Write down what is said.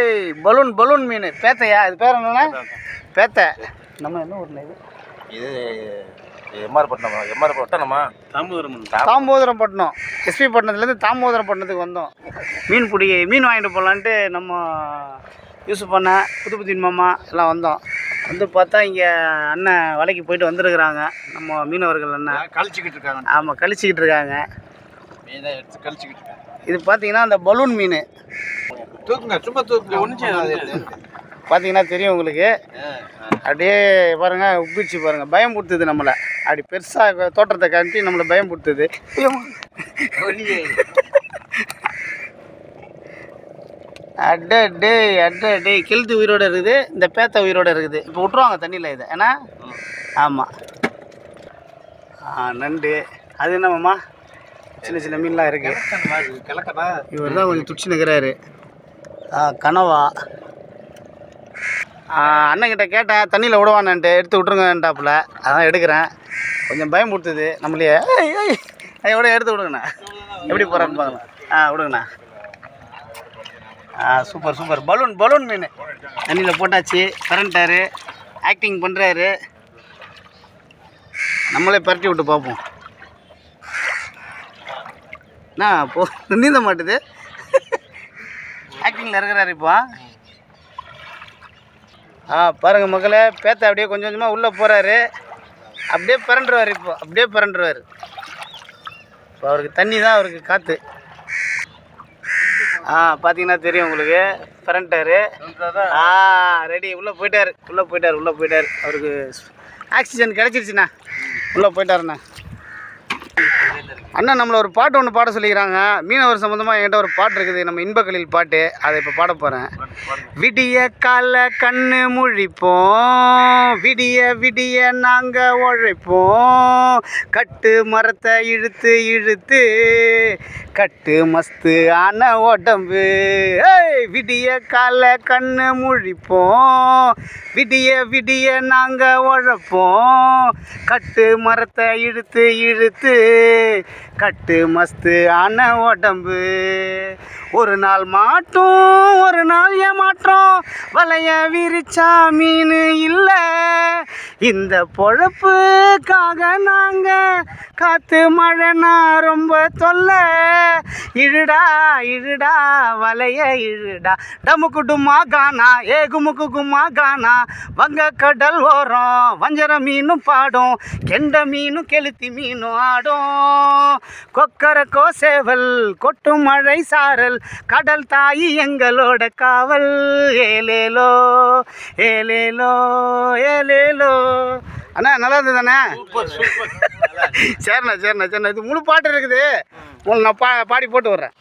ஏய் balloon balloon மீன். பேத்தையா? இது பேர் என்னண்ணா பேத்தை நம்ம என்ன ஊர்ல இது? இது எம்ஆர் பட்டினமா. எம்ஆர் பட்டணமா தாம்பூரம் தாமோதரப்பட்டினம் எஸ்பி பட்டினத்துலேருந்து தாமோதரப்பட்டினத்துக்கு வந்தோம். மீன் பிடி மீன் வாங்கிட்டு போகலான்ட்டு நம்ம யூஸ் பண்ண புதுப்புத்தின் மாமா எல்லாம் வந்தோம். வந்து பார்த்தா இங்கே அண்ணன் வலைக்கு போயிட்டு வந்திருக்கிறாங்க. நம்ம மீனவர்கள் அண்ணன் கழிச்சுக்கிட்டு இருக்காங்க ஆமாம் கழிச்சிக்கிட்டு இருக்காங்க. மீனை எடுத்து கழிச்சுக்கிட்டு இருக்காங்க. இது பார்த்தீங்கன்னா அந்த பலூன் மீன். தூக்குங்க சும்மா தூக்குங்க ஒன்றும் பார்த்தீங்கன்னா தெரியும் உங்களுக்கு. அப்படியே பாருங்க உப்பிச்சு பாருங்க. பயம் கொடுத்தது நம்மளை. அப்படி பெருசாக தோற்றத்தை காட்டி நம்மளை பயம் கொடுத்தது அட டே அட டே கெளுத்து உயிரோட இருக்குது இந்த பேத்த உயிரோட இருக்குது. இப்போ விட்ருவாங்க தண்ணியில் இதை. ஏன்னா? ஆமாம் ஆ நண்டு. அது என்னம்மா சின்ன சின்ன மீன்லாம் இருக்குது இவர் தான் கொஞ்சம் துடிச்சு நிற்கிறாரு கனவா. ஆ, அண்ணன்கிட்ட கேட்டேன் தண்ணியில் விடுவானன்ட்டு எடுத்து விட்ருங்கன்ட்டாப்புல அதான் எடுக்கிறேன். கொஞ்சம் பயம் கொடுத்தது நம்மளையே எவ்வளோ எடுத்து விடுங்கண்ணா. எப்படி போகிறான்னு பார்க்கலாம் ஆ விடுங்கண்ணா. ஆ சூப்பர் சூப்பர். பலூன் பலூன் மீன். தண்ணியில் போட்டாச்சு. கரண்ட்டாரு ஆக்டிங் பண்ணுறாரு நம்மளே பரட்டி விட்டு பார்ப்போம் என்ன போ நீந்த மாட்டுது. ஆக்டிங்கில் இருக்கிறாரு இப்போ. ஆ பாருங்க மக்களே பேத்த அப்படியே கொஞ்சம் கொஞ்சமாக உள்ளே போகிறாரு அப்படியே பிறண்டுருவார் இப்போ. அப்படியே பிறண்டுருவார். இப்போ அவருக்கு தண்ணி தான் அவருக்கு காற்று ஆ பார்த்தீங்கன்னா தெரியும் உங்களுக்கு. பிறண்டாரு. ஆ ரெடி உள்ளே போயிட்டார். உள்ளே போயிட்டார். உள்ளே போயிட்டார். அவருக்கு ஆக்சிஜன் கிடச்சிருச்சுண்ணா. உள்ளே போயிட்டாருண்ணா. அண்ணா நம்மளை ஒரு பாட்டு ஒன்று பாட சொல்லிக்கிறாங்க. மீனவர் சம்மந்தமாக என்கிட்ட ஒரு பாட்டு இருக்குது. நம்ம இன்பக்கலில் பாட்டு. அதை இப்போ பாட போகிறேன் விடிய கால கண்ணு முழிப்போம். விடிய விடிய நாங்கள் உழைப்போம். கட்டு மரத்தை இழுத்து இழுத்து. கட்டு மஸ்து ஆன உடம்பு. ஏய் விடிய கால கண்ணு முழிப்போம். விடிய விடிய நாங்கள் உழைப்போம். கட்டு மரத்தை இழுத்து இழுத்து. கட்டு மஸ்து ஆன உடம்பு. ஒரு நாள் மாட்டும் ஒரு நாள் ஏமாற்றம். வலைய விரிச்சா மீன் இல்லை. இந்த பொழப்புக்காக நாங்கள் காத்து மழைனா ரொம்ப தொல்லை. இழுடா இழுடா வலைய இழுடா. டமுக்கு டுமா கானா ஏ குமுக்கு குமா கானா வங்க கடல் ஓரம் வஞ்சர மீனும் பாடும் கெண்ட மீனும் கெளுத்தி மீனும் ஆடும். கொக்கர கோசேவல் கொட்டும் மழை சாரல் கடல் தாயி எங்களோட காவல். ஏலேலோ ஏலேலோ ஏலேலோ. அண்ணா நல்லா இருந்தது தானே சரிண்ணா சரிண்ணா சரிண்ணா. இது முழு பாட்டு இருக்குது. உங்களுக்கு நான் பா பாடி போட்டு வர்றேன்